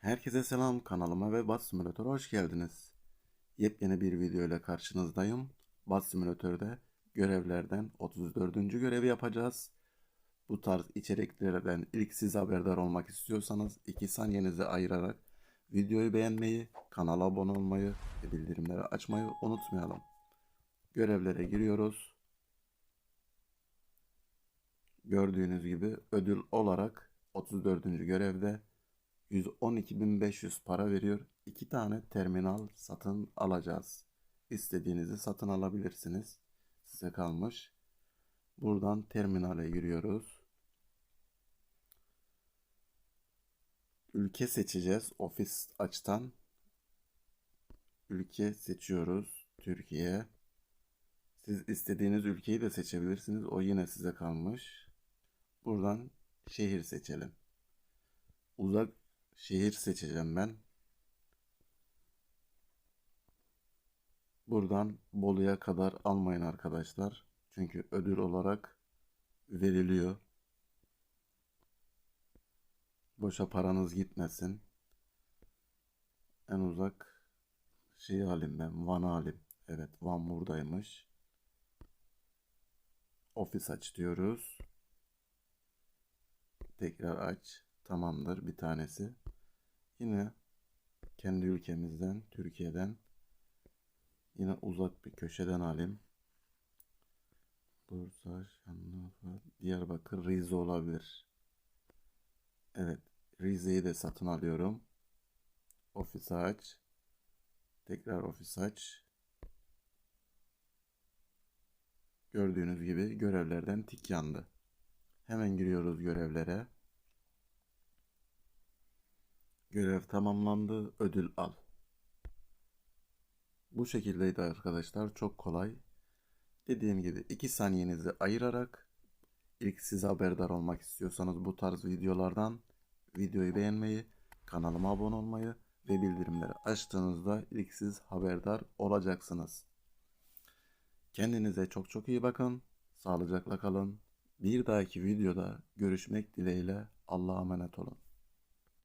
Herkese selam kanalıma ve Bus Simulator'a hoş geldiniz. Yepyeni bir video ile karşınızdayım. Bus Simulator'da görevlerden 34. görevi yapacağız. Bu tarz içeriklerden ilk siz haberdar olmak istiyorsanız 2 saniyenizi ayırarak videoyu beğenmeyi, kanala abone olmayı ve bildirimleri açmayı unutmayalım. Görevlere giriyoruz. Gördüğünüz gibi ödül olarak 34. görevde 112.500 para veriyor. İki tane terminal satın alacağız. İstediğinizi satın alabilirsiniz. Size kalmış. Buradan terminale giriyoruz. Ülke seçeceğiz. Ofis açtan. Ülke seçiyoruz. Türkiye. Siz istediğiniz ülkeyi de seçebilirsiniz. O yine size kalmış. Buradan şehir seçelim. Uzak şehir seçeceğim ben. Buradan Bolu'ya kadar almayın arkadaşlar. Çünkü ödül olarak veriliyor. Boşa paranız gitmesin. En uzak şeyi alayım ben. Van'ı alayım. Evet Van buradaymış. Ofis aç diyoruz. Tekrar aç. Tamamdır bir tanesi. Yine kendi ülkemizden, Türkiye'den yine uzak bir köşeden alayım. Bursa, Şanlıurfa, Diyarbakır, Rize olabilir. Evet, Rize'yi de satın alıyorum. Ofis aç. Tekrar ofis aç. Gördüğünüz gibi görevlerden tik yandı. Hemen giriyoruz görevlere. Görev tamamlandı. Ödül al. Bu şekildeydi arkadaşlar. Çok kolay. Dediğim gibi 2 saniyenizi ayırarak ilk siz haberdar olmak istiyorsanız bu tarz videolardan videoyu beğenmeyi, kanalıma abone olmayı ve bildirimleri açtığınızda ilk siz haberdar olacaksınız. Kendinize çok çok iyi bakın. Sağlıcakla kalın. Bir dahaki videoda görüşmek dileğiyle Allah'a emanet olun.